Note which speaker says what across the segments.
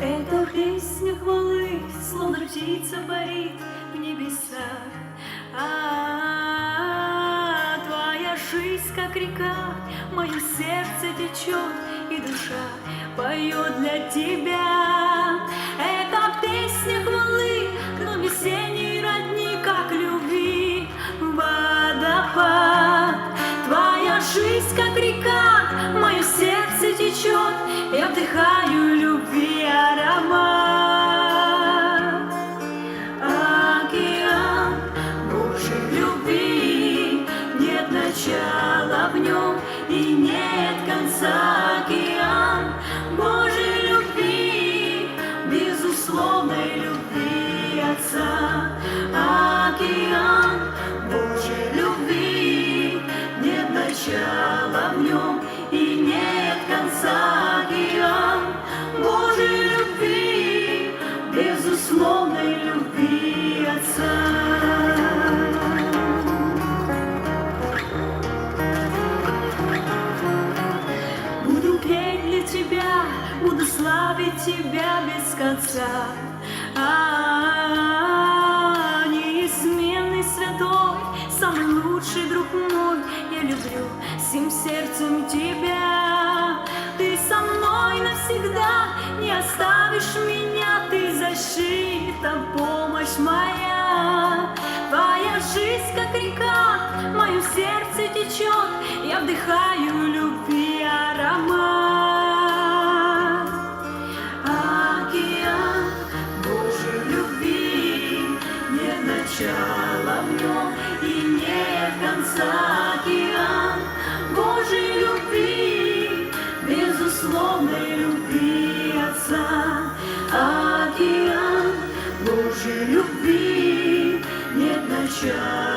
Speaker 1: Эта песня хвалы, словно птица парит в небесах. А, жизнь, как река, мое сердце течет, и душа поет для тебя. Эта песня хвалы, но весенний родник, как любви, водопад. Твоя жизнь, как река, мое сердце течет, я вдыхаю любви безусловной любви Отца. Буду петь для тебя, буду славить тебя без конца. А, неизменный святой, самый лучший друг мой, я люблю всем сердцем тебя. Ты со мной навсегда, не оставишь меня, ты защита, помощь моя. Твоя жизнь, как река, в моем сердце течет, я вдыхаю любви аромат. Океан Божьей любви, нет начала в нем и нет конца. Нет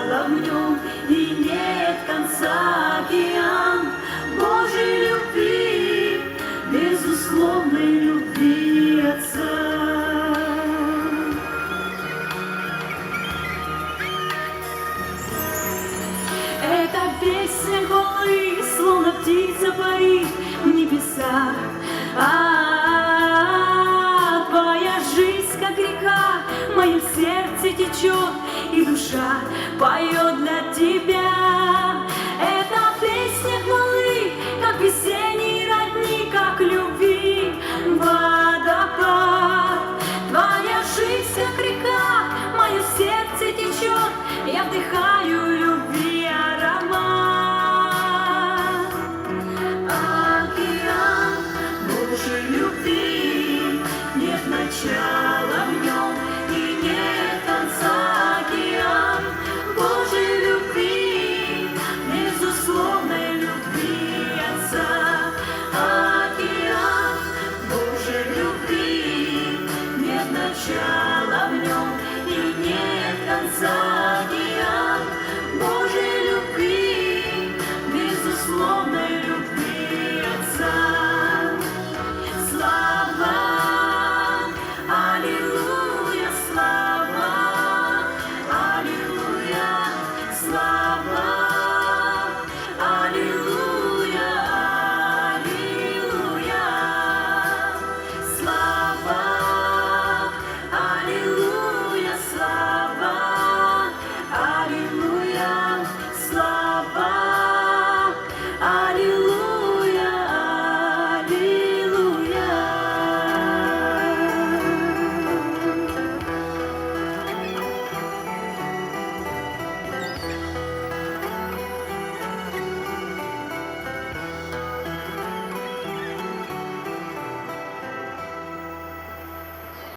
Speaker 1: и душа поет для тебя. Эта песня хвалы, как весенний родник, как любви водопад. Твоя жизнь, как река, в моем сердце течет, я вдыхаю любви аромат. Океан Божьей любви, нет начала.